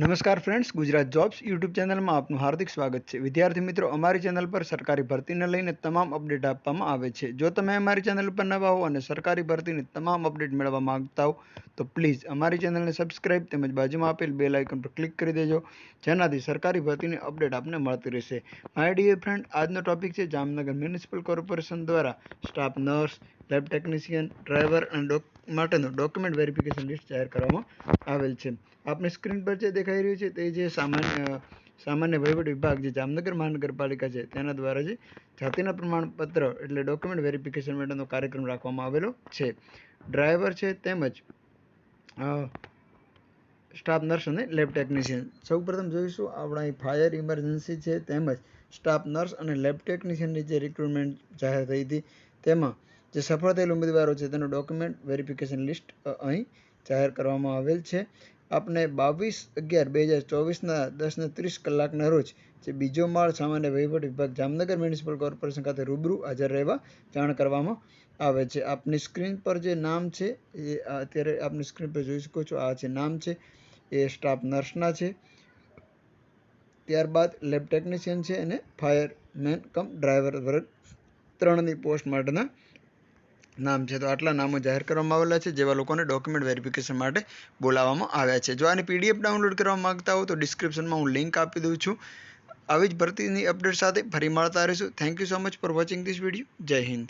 નમસ્કાર friends Gujarat jobs YouTube ચેનલમાં આપનું હાર્દિક સ્વાગત છે. વિદ્યાર્થી મિત્રો, અમારી ચેનલ પર સરકારી ભરતીને લઈને તમામ અપડેટ આપવામાં આવે છે. જો તમે અમારી ચેનલ પર નવા હો અને સરકારી ભરતીની તમામ અપડેટ મેળવવા માંગતા હો, તો પ્લીઝ અમારી ચેનલને સબસ્ક્રાઇબ તેમજ બાજુમાં આપેલ બેલ આઇકન પર ક્લિક કરી દેજો, જેનાથી સરકારી ભરતીની અપડેટ આપને મળતી રહેશે. માય ડિયર ફ્રેન્ડ આજનો ટોપિક છે જામનગર મ્યુનિસિપલ કોર્પોરેશન દ્વારા staff nurse lab technician driver અને ડોક માટેનું ડોક્યુમેન્ટ વેરિફિકેશન લિસ્ટ જાહેર કરવામાં આવેલ છે. આપની સ્ક્રીન પર જે દેખાઈ રહ્યું છે તે જે સામાન્ય સામાન્ય વહીવટ વિભાગ જે જામનગર મહાનગરપાલિકા છે તેના દ્વારા જે જાતિના પ્રમાણપત્ર એટલે ડોક્યુમેન્ટ વેરિફિકેશન માટેનો કાર્યક્રમ રાખવામાં આવેલો છે. ડ્રાઈવર છે તેમજ સ્ટાફ નર્સ અને લેબ ટેકનિશિયન સૌપ્રથમ જોઈશું આપણા અહીં ફાયર ઇમરજન્સી છે તેમજ સ્ટાફ નર્સ અને લેબ ટેકનિશિયનની જે રિક્રુટમેન્ટ જાહેર થઈ હતી તેમાં જે સફળ થયેલ ઉમેદવારો છે તેનું ડોક્યુમેન્ટ વેરિફિકેશન લિસ્ટ અહીં જાહેર કરવામાં આવેલ છે. આપને બાવીસ અગિયાર બે હજાર ચોવીસના દસને ત્રીસ કલાકના રોજ જે બીજો માળ સામાન્ય વહીવટ વિભાગ જામનગર મ્યુનિસિપલ કોર્પોરેશન ખાતે રૂબરૂ હાજર રહેવા જાણ કરવામાં આવે છે. આપની સ્ક્રીન પર જે નામ છે એ અત્યારે આપની સ્ક્રીન પર જોઈ શકો છો. આ જે નામ છે એ સ્ટાફ નર્સના છે. ત્યારબાદ લેબ ટેકનિશિયન છે અને ફાયરમેન કમ ડ્રાઈવર વર્ગ ત્રણની પોસ્ટ માટેના નામ છે. તો આટલા નામો જાહેર કરવામાં આવેલા છે, જેવા લોકોને ડોક્યુમેન્ટ વેરિફિકેશન માટે બોલાવવામાં આવ્યા છે. જો આની પીડીએફ ડાઉનલોડ કરવા માગતા હો તો ડિસ્ક્રિપ્શનમાં હું લિંક આપી દઉં છું. આવી જ ભરતીની અપડેટ સાથે ફરી મળતા રહીશું. Thank you so much for watching this video જય હિન્દ.